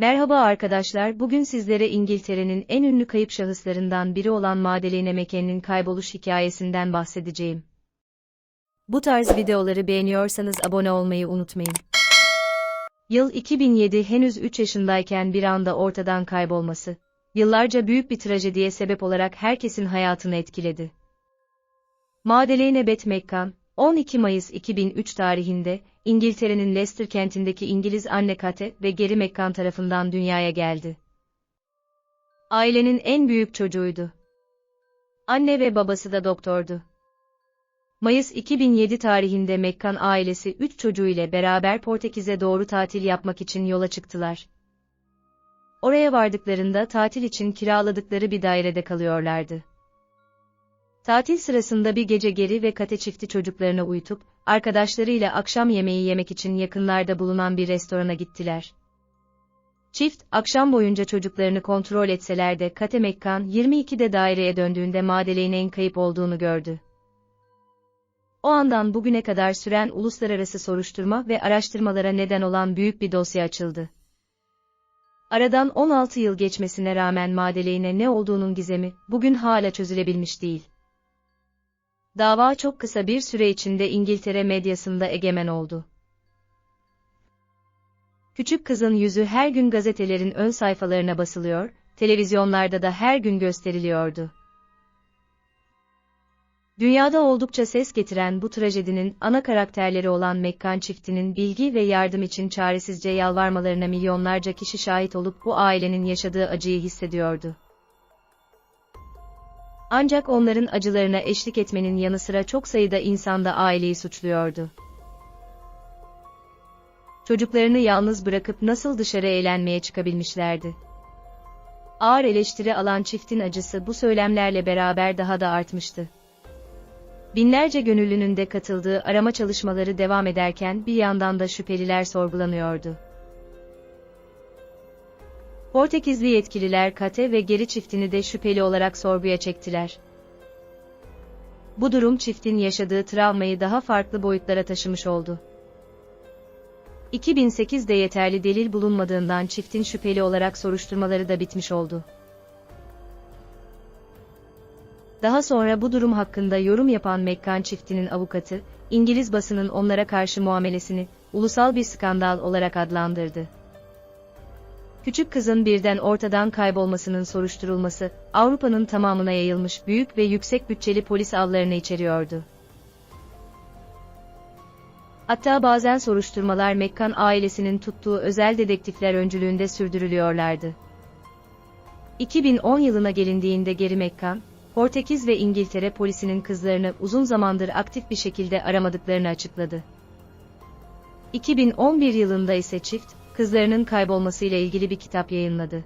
Merhaba arkadaşlar, bugün sizlere İngiltere'nin en ünlü kayıp şahıslarından biri olan Madeleine McCann'in kayboluş hikayesinden bahsedeceğim. Bu tarz videoları beğeniyorsanız abone olmayı unutmayın. Yıl 2007 henüz 3 yaşındayken bir anda ortadan kaybolması, yıllarca büyük bir trajediye sebep olarak herkesin hayatını etkiledi. Madeleine Beth McCann, 12 Mayıs 2003 tarihinde, İngiltere'nin Leicester kentindeki İngiliz anne Kate ve Geri McCann tarafından dünyaya geldi. Ailenin en büyük çocuğuydu. Anne ve babası da doktordu. Mayıs 2007 tarihinde McCann ailesi 3 çocuğu ile beraber Portekiz'e doğru tatil yapmak için yola çıktılar. Oraya vardıklarında tatil için kiraladıkları bir dairede kalıyorlardı. Tatil sırasında bir gece geri ve kate çifti çocuklarını uyutup, arkadaşlarıyla akşam yemeği yemek için yakınlarda bulunan bir restorana gittiler. Çift, akşam boyunca çocuklarını kontrol etseler de Kate Mekkan 22'de daireye döndüğünde Madeleine'in kayıp olduğunu gördü. O andan bugüne kadar süren uluslararası soruşturma ve araştırmalara neden olan büyük bir dosya açıldı. Aradan 16 yıl geçmesine rağmen Madeleine ne olduğunun gizemi, bugün hala çözülebilmiş değil. Dava çok kısa bir süre içinde İngiltere medyasında egemen oldu. Küçük kızın yüzü her gün gazetelerin ön sayfalarına basılıyor, televizyonlarda da her gün gösteriliyordu. Dünyada oldukça ses getiren bu trajedinin ana karakterleri olan Mekkan çiftinin bilgi ve yardım için çaresizce yalvarmalarına milyonlarca kişi şahit olup bu ailenin yaşadığı acıyı hissediyordu. Ancak onların acılarına eşlik etmenin yanı sıra çok sayıda insan da aileyi suçluyordu. Çocuklarını yalnız bırakıp nasıl dışarı eğlenmeye çıkabilmişlerdi? Ağır eleştiri alan çiftin acısı bu söylemlerle beraber daha da artmıştı. Binlerce gönüllünün de katıldığı arama çalışmaları devam ederken bir yandan da şüpheliler sorgulanıyordu. Portekizli yetkililer Kate ve geri çiftini de şüpheli olarak sorguya çektiler. Bu durum çiftin yaşadığı travmayı daha farklı boyutlara taşımış oldu. 2008'de yeterli delil bulunmadığından çiftin şüpheli olarak soruşturmaları da bitmiş oldu. Daha sonra bu durum hakkında yorum yapan Mekkan çiftinin avukatı, İngiliz basının onlara karşı muamelesini, ulusal bir skandal olarak adlandırdı küçük kızın birden ortadan kaybolmasının soruşturulması, Avrupa'nın tamamına yayılmış büyük ve yüksek bütçeli polis avlarını içeriyordu. Hatta bazen soruşturmalar Mekkan ailesinin tuttuğu özel dedektifler öncülüğünde sürdürülüyorlardı. 2010 yılına gelindiğinde geri Mekkan, Portekiz ve İngiltere polisinin kızlarını uzun zamandır aktif bir şekilde aramadıklarını açıkladı. 2011 yılında ise çift, kızlarının kaybolmasıyla ilgili bir kitap yayınladı.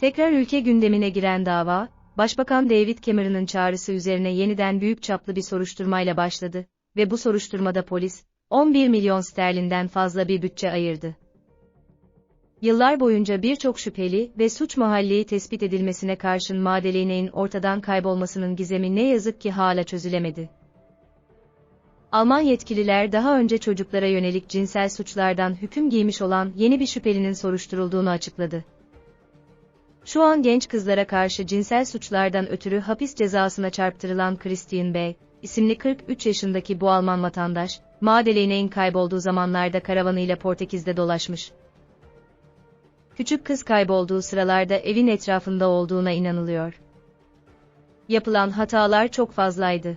Tekrar ülke gündemine giren dava, Başbakan David Cameron'ın çağrısı üzerine yeniden büyük çaplı bir soruşturmayla başladı ve bu soruşturmada polis, 11 milyon sterlinden fazla bir bütçe ayırdı. Yıllar boyunca birçok şüpheli ve suç mahalleyi tespit edilmesine karşın Madeleine'in ortadan kaybolmasının gizemi ne yazık ki hala çözülemedi. Alman yetkililer daha önce çocuklara yönelik cinsel suçlardan hüküm giymiş olan yeni bir şüphelinin soruşturulduğunu açıkladı. Şu an genç kızlara karşı cinsel suçlardan ötürü hapis cezasına çarptırılan Christian Bey, isimli 43 yaşındaki bu Alman vatandaş, Madeleine'in kaybolduğu zamanlarda karavanıyla Portekiz'de dolaşmış. Küçük kız kaybolduğu sıralarda evin etrafında olduğuna inanılıyor. Yapılan hatalar çok fazlaydı.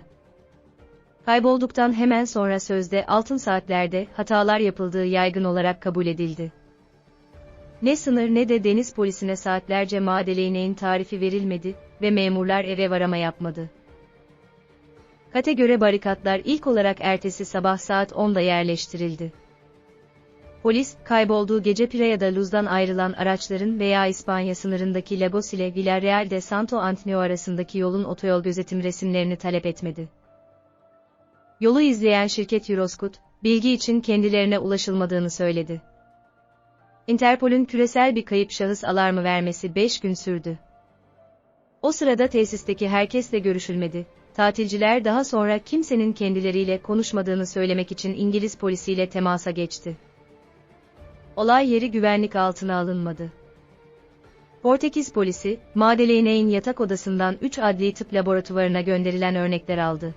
Kaybolduktan hemen sonra sözde altın saatlerde hatalar yapıldığı yaygın olarak kabul edildi. Ne sınır ne de deniz polisine saatlerce Madeleine'in tarifi verilmedi ve memurlar eve varama yapmadı. Kate göre barikatlar ilk olarak ertesi sabah saat 10'da yerleştirildi. Polis, kaybolduğu gece Piraya'da Luz'dan ayrılan araçların veya İspanya sınırındaki Lagos ile Villarreal de Santo Antonio arasındaki yolun otoyol gözetim resimlerini talep etmedi. Yolu izleyen şirket Euroscoot, bilgi için kendilerine ulaşılmadığını söyledi. Interpol'ün küresel bir kayıp şahıs alarmı vermesi 5 gün sürdü. O sırada tesisteki herkesle görüşülmedi. Tatilciler daha sonra kimsenin kendileriyle konuşmadığını söylemek için İngiliz polisiyle temasa geçti. olay yeri güvenlik altına alınmadı. Portekiz polisi, Madeleine'in yatak odasından 3 adli tıp laboratuvarına gönderilen örnekler aldı.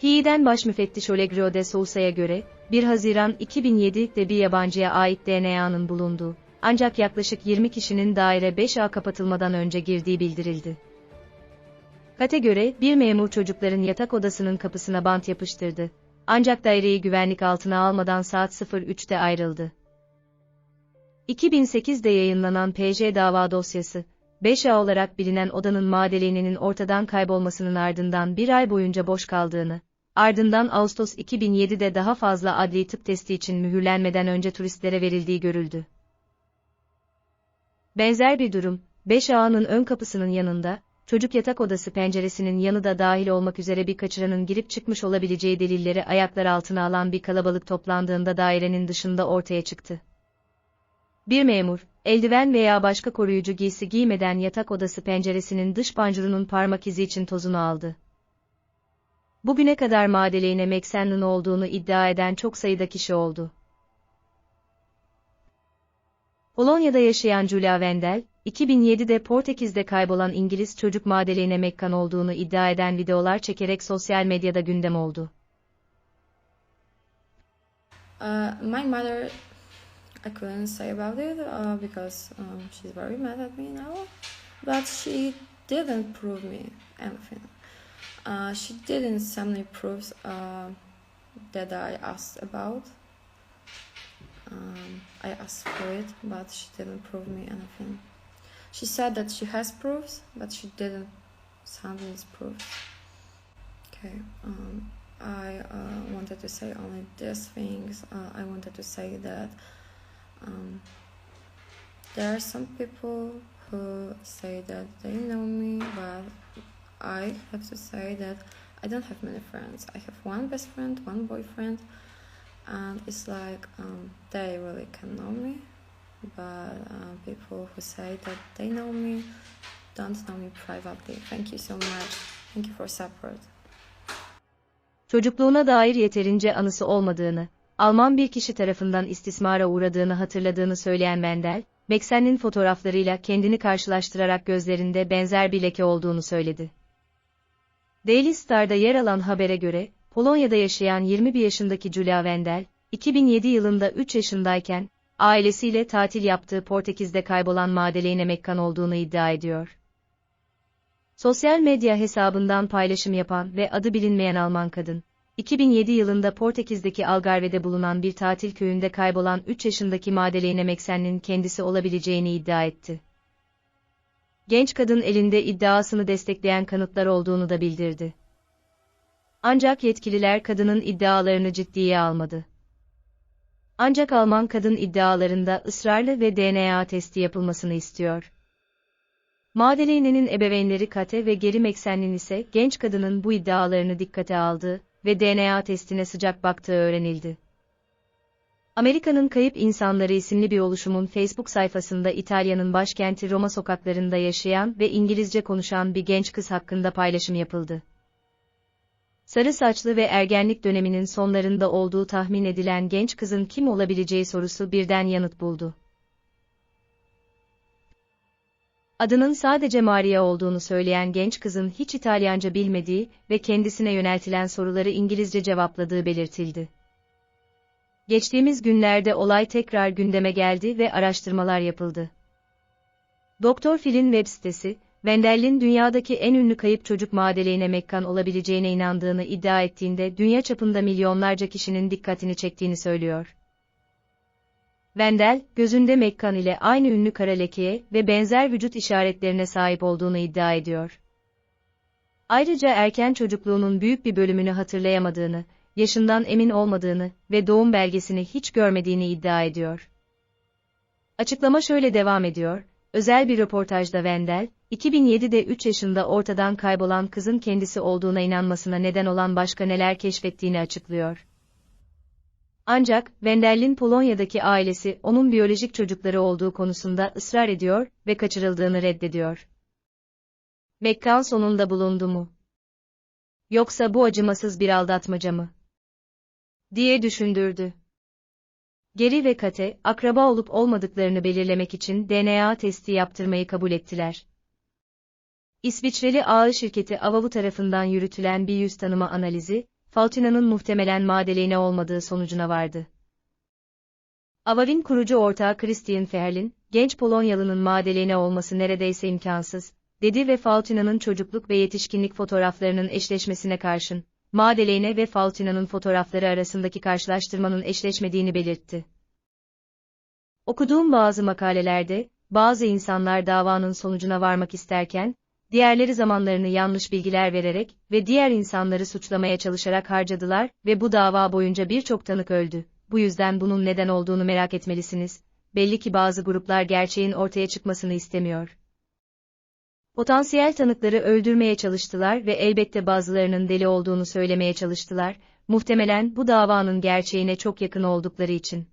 PI'den baş müfettiş Olegrio de Sousa'ya göre, 1 Haziran 2007'de bir yabancıya ait DNA'nın bulunduğu, ancak yaklaşık 20 kişinin daire 5A kapatılmadan önce girdiği bildirildi. Kate göre, bir memur çocukların yatak odasının kapısına bant yapıştırdı. Ancak daireyi güvenlik altına almadan saat 03'te ayrıldı. 2008'de yayınlanan PJ dava dosyası, 5A olarak bilinen odanın madeleğinin ortadan kaybolmasının ardından bir ay boyunca boş kaldığını, ardından Ağustos 2007'de daha fazla adli tıp testi için mühürlenmeden önce turistlere verildiği görüldü. Benzer bir durum, 5A'nın ön kapısının yanında, çocuk yatak odası penceresinin yanı da dahil olmak üzere bir kaçıranın girip çıkmış olabileceği delilleri ayaklar altına alan bir kalabalık toplandığında dairenin dışında ortaya çıktı. Bir memur, eldiven veya başka koruyucu giysi giymeden yatak odası penceresinin dış pancurunun parmak izi için tozunu aldı. Bugüne kadar Madeleine McSannon olduğunu iddia eden çok sayıda kişi oldu. Polonya'da yaşayan Julia Wendel, 2007'de Portekiz'de kaybolan İngiliz çocuk Madeleine McCann olduğunu iddia eden videolar çekerek sosyal medyada gündem oldu. Uh, my mother, I couldn't say about it uh, because um, she's very mad at me now, but she didn't prove me anything. Uh, she didn't send me proofs uh, that I asked about. Um, I asked for it, but she didn't prove me anything. She said that she has proofs, but she didn't send me proofs. Okay. Um, I uh, wanted to say only these things. Uh, I wanted to say that um, there are some people who say that they know me, but I have to say that I don't have many friends. I have one best friend, one boyfriend, and it's like um, they really can know me, but uh, people who say that they know me don't know me privately. Thank you so much. Thank you for support. Çocukluğuna dair yeterince anısı olmadığını, Alman bir kişi tarafından istismara uğradığını hatırladığını söyleyen Wendel, Beksen'in fotoğraflarıyla kendini karşılaştırarak gözlerinde benzer bir leke olduğunu söyledi. Daily Star'da yer alan habere göre, Polonya'da yaşayan 21 yaşındaki Julia Wendel, 2007 yılında 3 yaşındayken, ailesiyle tatil yaptığı Portekiz'de kaybolan Madeleine Mekkan olduğunu iddia ediyor. Sosyal medya hesabından paylaşım yapan ve adı bilinmeyen Alman kadın, 2007 yılında Portekiz'deki Algarve'de bulunan bir tatil köyünde kaybolan 3 yaşındaki Madeleine Meksen'in kendisi olabileceğini iddia etti. Genç kadın elinde iddiasını destekleyen kanıtlar olduğunu da bildirdi. Ancak yetkililer kadının iddialarını ciddiye almadı. Ancak Alman kadın iddialarında ısrarlı ve DNA testi yapılmasını istiyor. Madeleine'nin ebeveynleri Kate ve Geri Meksen'in ise genç kadının bu iddialarını dikkate aldı ve DNA testine sıcak baktığı öğrenildi. Amerika'nın Kayıp İnsanları isimli bir oluşumun Facebook sayfasında İtalya'nın başkenti Roma sokaklarında yaşayan ve İngilizce konuşan bir genç kız hakkında paylaşım yapıldı. Sarı saçlı ve ergenlik döneminin sonlarında olduğu tahmin edilen genç kızın kim olabileceği sorusu birden yanıt buldu. Adının sadece Maria olduğunu söyleyen genç kızın hiç İtalyanca bilmediği ve kendisine yöneltilen soruları İngilizce cevapladığı belirtildi. Geçtiğimiz günlerde olay tekrar gündeme geldi ve araştırmalar yapıldı. Doktor Phil'in web sitesi, Wendel'in dünyadaki en ünlü kayıp çocuk Madeleine Mekkan olabileceğine inandığını iddia ettiğinde dünya çapında milyonlarca kişinin dikkatini çektiğini söylüyor. Wendell, gözünde Mekkan ile aynı ünlü kara lekeye ve benzer vücut işaretlerine sahip olduğunu iddia ediyor. Ayrıca erken çocukluğunun büyük bir bölümünü hatırlayamadığını, yaşından emin olmadığını ve doğum belgesini hiç görmediğini iddia ediyor. Açıklama şöyle devam ediyor, özel bir röportajda Wendell, 2007'de 3 yaşında ortadan kaybolan kızın kendisi olduğuna inanmasına neden olan başka neler keşfettiğini açıklıyor. Ancak, Wendel'in Polonya'daki ailesi onun biyolojik çocukları olduğu konusunda ısrar ediyor ve kaçırıldığını reddediyor. Mekkan sonunda bulundu mu? Yoksa bu acımasız bir aldatmaca mı? Diye düşündürdü. Geri ve Kate, akraba olup olmadıklarını belirlemek için DNA testi yaptırmayı kabul ettiler. İsviçreli ağ şirketi Avavu tarafından yürütülen bir yüz tanıma analizi, Faltina'nın muhtemelen Madeleine olmadığı sonucuna vardı. Avav'in kurucu ortağı Christian Ferlin, genç Polonyalı'nın Madeleine olması neredeyse imkansız, dedi ve Faltina'nın çocukluk ve yetişkinlik fotoğraflarının eşleşmesine karşın, Madeleine ve Faltina'nın fotoğrafları arasındaki karşılaştırmanın eşleşmediğini belirtti. Okuduğum bazı makalelerde, bazı insanlar davanın sonucuna varmak isterken, diğerleri zamanlarını yanlış bilgiler vererek ve diğer insanları suçlamaya çalışarak harcadılar ve bu dava boyunca birçok tanık öldü. Bu yüzden bunun neden olduğunu merak etmelisiniz. Belli ki bazı gruplar gerçeğin ortaya çıkmasını istemiyor. Potansiyel tanıkları öldürmeye çalıştılar ve elbette bazılarının deli olduğunu söylemeye çalıştılar, muhtemelen bu davanın gerçeğine çok yakın oldukları için.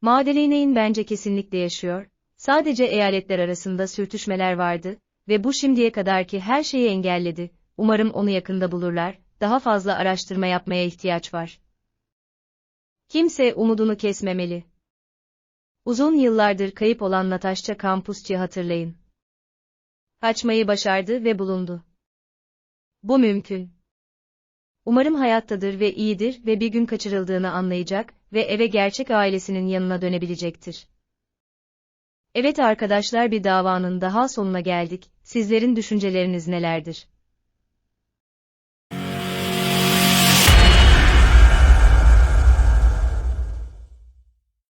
Madeleine'in bence kesinlikle yaşıyor, sadece eyaletler arasında sürtüşmeler vardı ve bu şimdiye kadarki her şeyi engelledi, umarım onu yakında bulurlar, daha fazla araştırma yapmaya ihtiyaç var. Kimse umudunu kesmemeli. Uzun yıllardır kayıp olan Natasha Kampusçı hatırlayın. Kaçmayı başardı ve bulundu. Bu mümkün. Umarım hayattadır ve iyidir ve bir gün kaçırıldığını anlayacak ve eve gerçek ailesinin yanına dönebilecektir. Evet arkadaşlar bir davanın daha sonuna geldik. Sizlerin düşünceleriniz nelerdir?